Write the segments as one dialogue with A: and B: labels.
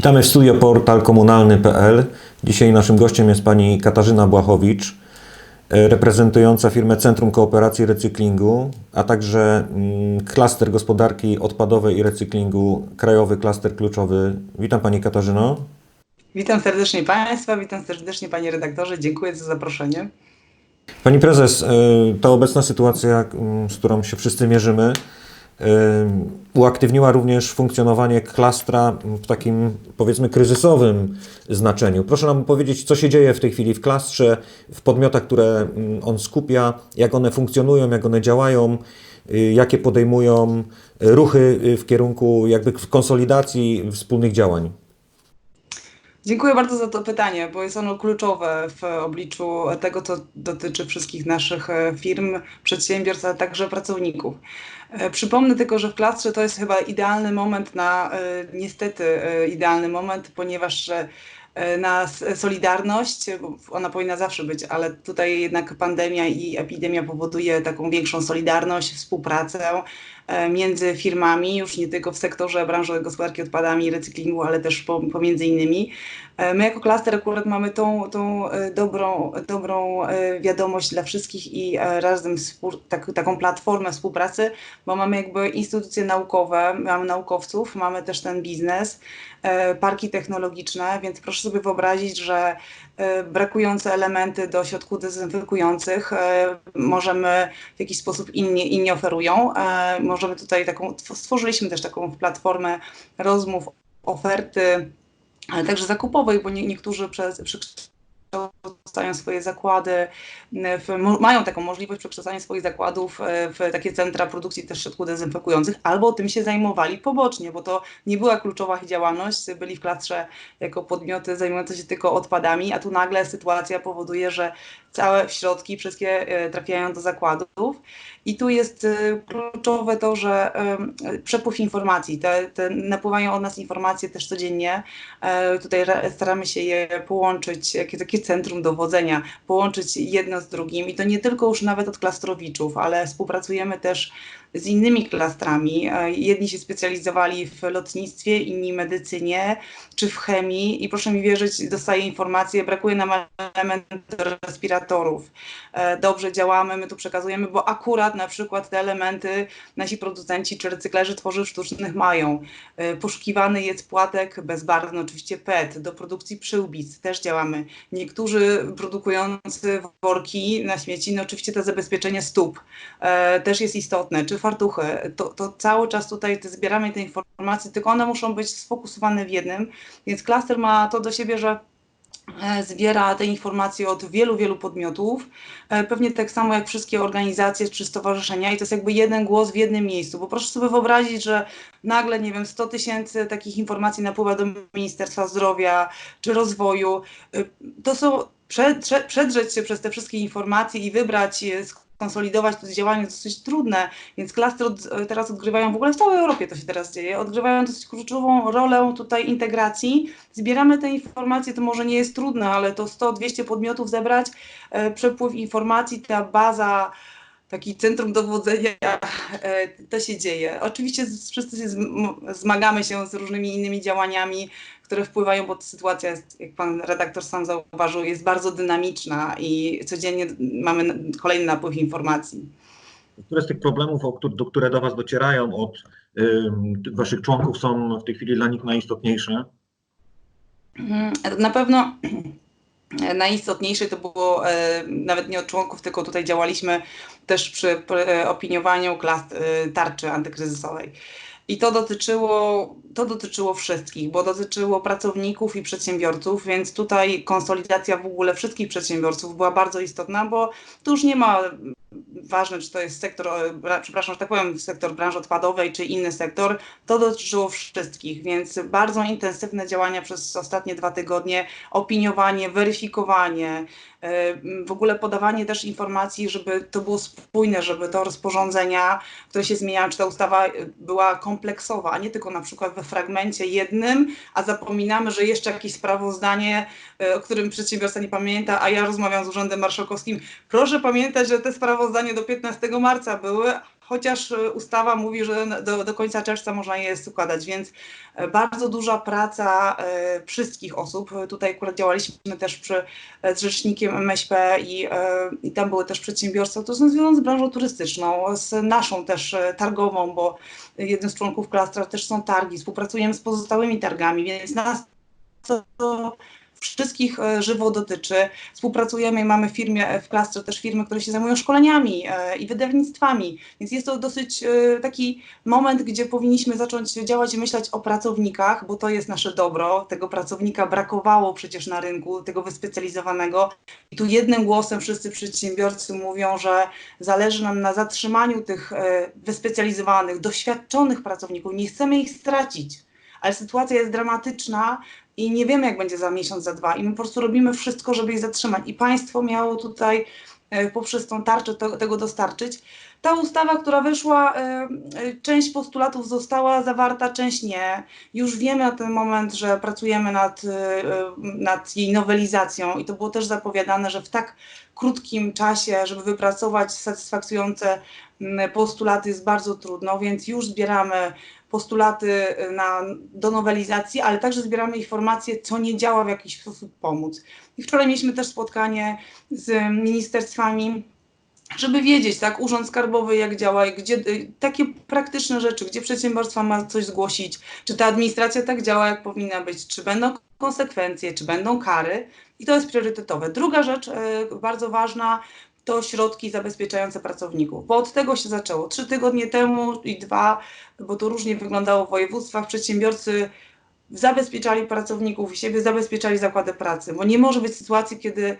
A: Witamy w studio portal komunalny.pl. Dzisiaj naszym gościem jest pani Katarzyna Błachowicz, e, reprezentująca firmę Centrum Kooperacji i Recyklingu, a także mm, klaster gospodarki odpadowej i recyklingu, krajowy klaster kluczowy. Witam pani Katarzyno.
B: Witam serdecznie Państwa, witam serdecznie Panie redaktorze, dziękuję za zaproszenie.
A: Pani prezes, e, ta obecna sytuacja, mm, z którą się wszyscy mierzymy, uaktywniła również funkcjonowanie klastra w takim powiedzmy kryzysowym znaczeniu. Proszę nam powiedzieć, co się dzieje w tej chwili w klastrze, w podmiotach, które mm, on skupia, jak one funkcjonują, jak one działają, y, jakie podejmują ruchy y, w kierunku jakby konsolidacji wspólnych działań.
B: Dziękuję bardzo za to pytanie, bo jest ono kluczowe w obliczu tego, co dotyczy wszystkich naszych firm, przedsiębiorstw, ale także pracowników. E, Przypomnę tylko, że w klastrze to jest chyba idealny moment na, e, niestety e, idealny moment, ponieważ na s- solidarność, ona powinna zawsze być, ale tutaj jednak pandemia i epidemia powoduje taką większą solidarność, współpracę e, między firmami, już nie tylko w sektorze branży gospodarki odpadami i recyklingu, ale też po- pomiędzy innymi. E, My jako klaster akurat mamy tą, tą e, dobrą, dobrą e, wiadomość dla wszystkich i e, razem tak, taką platformę współpracy, bo mamy jakby instytucje naukowe, mamy naukowców, mamy też ten biznes, e, parki technologiczne, więc proszę sobie wyobrazić, że e, brakujące elementy do środków dezynfekujących e, możemy w jakiś sposób inni, inni oferują. E, Możemy tutaj taką, stworzyliśmy też taką platformę rozmów, oferty, ale także zakupowej, bo nie, niektórzy przez, przekształcają swoje zakłady, w, mają taką możliwość przekształcania swoich zakładów e, w takie centra produkcji też środków dezynfekujących, albo tym się zajmowali pobocznie, bo to nie była kluczowa ich działalność, byli w klastrze jako podmioty zajmujące się tylko odpadami, a tu nagle sytuacja powoduje, że całe środki wszystkie e, trafiają do zakładów. I tu jest e, kluczowe to, że przepływ informacji, te, te napływają od nas informacje też codziennie, Tutaj ra- staramy się je połączyć, jakie takie centrum dowodzenia, połączyć jedno z drugim i to nie tylko już nawet od klastrowiczów, ale współpracujemy też z innymi klastrami. E, Jedni się specjalizowali w lotnictwie, inni medycynie czy w chemii i proszę mi wierzyć, dostaję informacje, brakuje nam elementu respiratorów. E, Dobrze działamy, my tu przekazujemy, bo akurat na przykład te elementy nasi producenci czy recyklerzy tworzyw sztucznych mają. E, Poszukiwany jest płatek bezbarwny, oczywiście PET, do produkcji przyłbic też działamy. Niektórzy produkujący worki na śmieci, no oczywiście to zabezpieczenie stóp e, też jest istotne, czy fartuchy. To, to cały czas tutaj te, zbieramy te informacje, tylko one muszą być sfokusowane w jednym, więc klaster ma to do siebie, że zbiera te informacje od wielu, wielu podmiotów, e, pewnie tak samo jak wszystkie organizacje czy stowarzyszenia i to jest jakby jeden głos w jednym miejscu, bo proszę sobie wyobrazić, że nagle, nie wiem, 100 tysięcy takich informacji napływa do Ministerstwa Zdrowia czy Rozwoju. Y, To są, prze, prze, przedrzeć się przez te wszystkie informacje i wybrać, skonsolidować to działanie dosyć trudne, więc klastry od, teraz odgrywają, w ogóle w całej Europie to się teraz dzieje, odgrywają dosyć kluczową rolę tutaj integracji. Zbieramy te informacje, to może nie jest trudne, ale to 100-200 podmiotów zebrać, e, przepływ informacji, ta baza taki centrum dowodzenia, e, to się dzieje. Oczywiście z- wszyscy się zm- zmagamy się z różnymi innymi działaniami, które wpływają, bo sytuacja jest, jak pan redaktor sam zauważył, jest bardzo dynamiczna i codziennie mamy kolejny napływ informacji.
A: Które z tych problemów, do które do Was docierają od tych Waszych członków, są w tej chwili dla nich najistotniejsze?
B: Mhm, Na pewno najistotniejsze to było e, nawet nie od członków, tylko tutaj działaliśmy też przy pr- opiniowaniu klas, e, tarczy antykryzysowej. I to dotyczyło, to dotyczyło wszystkich, bo dotyczyło pracowników i przedsiębiorców, więc tutaj konsolidacja w ogóle wszystkich przedsiębiorców była bardzo istotna, bo tu już nie ma ważne, czy to jest sektor, przepraszam, że tak powiem, sektor branży odpadowej, czy inny sektor, to dotyczyło wszystkich, więc bardzo intensywne działania przez ostatnie dwa tygodnie, opiniowanie, weryfikowanie, w ogóle podawanie też informacji, żeby to było spójne, żeby to rozporządzenia, które się zmieniają, czy ta ustawa była kompleksowa, a nie tylko na przykład we fragmencie jednym, a zapominamy, że jeszcze jakieś sprawozdanie, e, o którym przedsiębiorca nie pamięta, a ja rozmawiam z Urzędem Marszałkowskim, proszę pamiętać, że te sprawozdania do 15 marca były, chociaż e, ustawa mówi, że do, do końca czerwca można je składać, więc e, bardzo duża praca e, wszystkich osób. Tutaj akurat działaliśmy też przy, z rzecznikiem MŚP i, i tam były też przedsiębiorstwa, to są związane z branżą turystyczną, z naszą też targową, bo jednym z członków klastra też są targi, współpracujemy z pozostałymi targami, więc nas to wszystkich e, żywo dotyczy. Współpracujemy i mamy firmie, w klastrze też firmy, które się zajmują szkoleniami e, i wydawnictwami, więc jest to dosyć e, taki moment, gdzie powinniśmy zacząć działać i myśleć o pracownikach, bo to jest nasze dobro. Tego pracownika brakowało przecież na rynku, tego wyspecjalizowanego. I tu jednym głosem wszyscy przedsiębiorcy mówią, że zależy nam na zatrzymaniu tych wyspecjalizowanych, doświadczonych pracowników. Nie chcemy ich stracić, ale sytuacja jest dramatyczna i nie wiemy, jak będzie za miesiąc, za dwa. I my po prostu robimy wszystko, żeby ich zatrzymać. I państwo miało tutaj e, poprzez tą tarczę to, tego dostarczyć. Ta ustawa, która wyszła, e, e, część postulatów została zawarta, część nie. Już wiemy na ten moment, że pracujemy nad, nad jej nowelizacją i to było też zapowiadane, że w tak krótkim czasie, żeby wypracować satysfakcjonujące postulaty jest bardzo trudno, więc już zbieramy postulaty na, do nowelizacji, ale także zbieramy informacje, co nie działa, w jakiś sposób pomóc. I wczoraj mieliśmy też spotkanie z ministerstwami, żeby wiedzieć, tak, Urząd Skarbowy jak działa i gdzie y, takie praktyczne rzeczy, gdzie przedsiębiorstwa ma coś zgłosić, czy ta administracja tak działa, jak powinna być, czy będą konsekwencje, czy będą kary i to jest priorytetowe. Druga rzecz y, bardzo ważna, to środki zabezpieczające pracowników, bo od tego się zaczęło. Trzy tygodnie temu i dwa, bo to różnie wyglądało w województwach, przedsiębiorcy zabezpieczali pracowników i siebie, zabezpieczali zakłady pracy, bo nie może być sytuacji, kiedy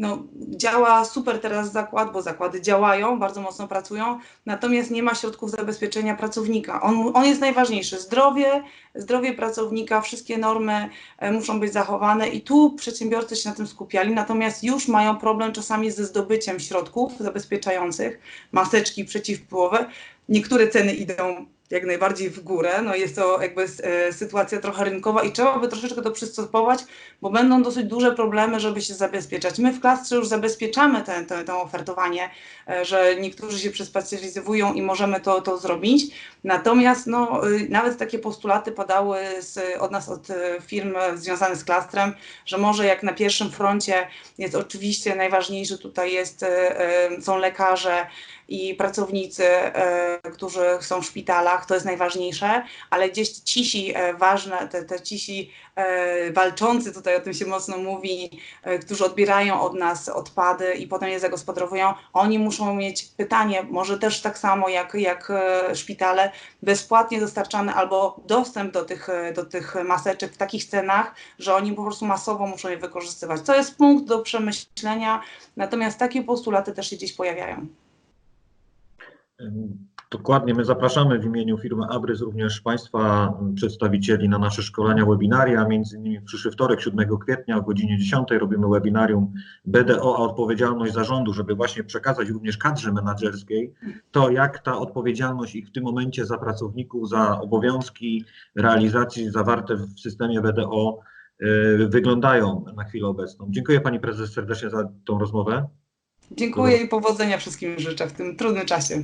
B: no, działa super teraz zakład, bo zakłady działają, bardzo mocno pracują, natomiast nie ma środków zabezpieczenia pracownika. On, on jest najważniejszy. Zdrowie, zdrowie pracownika, wszystkie normy e, muszą być zachowane i tu przedsiębiorcy się na tym skupiali, natomiast już mają problem czasami ze zdobyciem środków zabezpieczających, maseczki przeciwpływowe. Niektóre ceny idą jak najbardziej w górę. No jest to jakby e, sytuacja trochę rynkowa i trzeba by troszeczkę to przystopować, bo będą dosyć duże problemy, żeby się zabezpieczać. My w klastrze już zabezpieczamy to ofertowanie, e, że niektórzy się przespecjalizowują i możemy to, to zrobić. Natomiast no, y, nawet takie postulaty padały z, od nas, od e, firm związanych z klastrem, że może jak na pierwszym froncie jest oczywiście najważniejszy tutaj jest, e, e, są lekarze, i pracownicy, e, którzy są w szpitalach, to jest najważniejsze, ale gdzieś cisi e, ważne, te, te cisi e, walczący, tutaj o tym się mocno mówi, e, którzy odbierają od nas odpady i potem je zagospodarowują, oni muszą mieć pytanie, może też tak samo jak, jak szpitale, bezpłatnie dostarczane albo dostęp do tych, do tych maseczek w takich cenach, że oni po prostu masowo muszą je wykorzystywać. To jest punkt do przemyślenia, natomiast takie postulaty też się gdzieś pojawiają.
A: Dokładnie, my zapraszamy w imieniu firmy Abrys również Państwa przedstawicieli na nasze szkolenia, webinaria, między innymi w przyszły wtorek, 7 kwietnia o godzinie 10 robimy webinarium BDO, a odpowiedzialność zarządu, żeby właśnie przekazać również kadrze menedżerskiej to, jak ta odpowiedzialność ich w tym momencie za pracowników, za obowiązki realizacji zawarte w systemie BDO y, wyglądają na chwilę obecną. Dziękuję Pani Prezes serdecznie za tą rozmowę.
B: Dziękuję i powodzenia wszystkim życzę w tym trudnym czasie.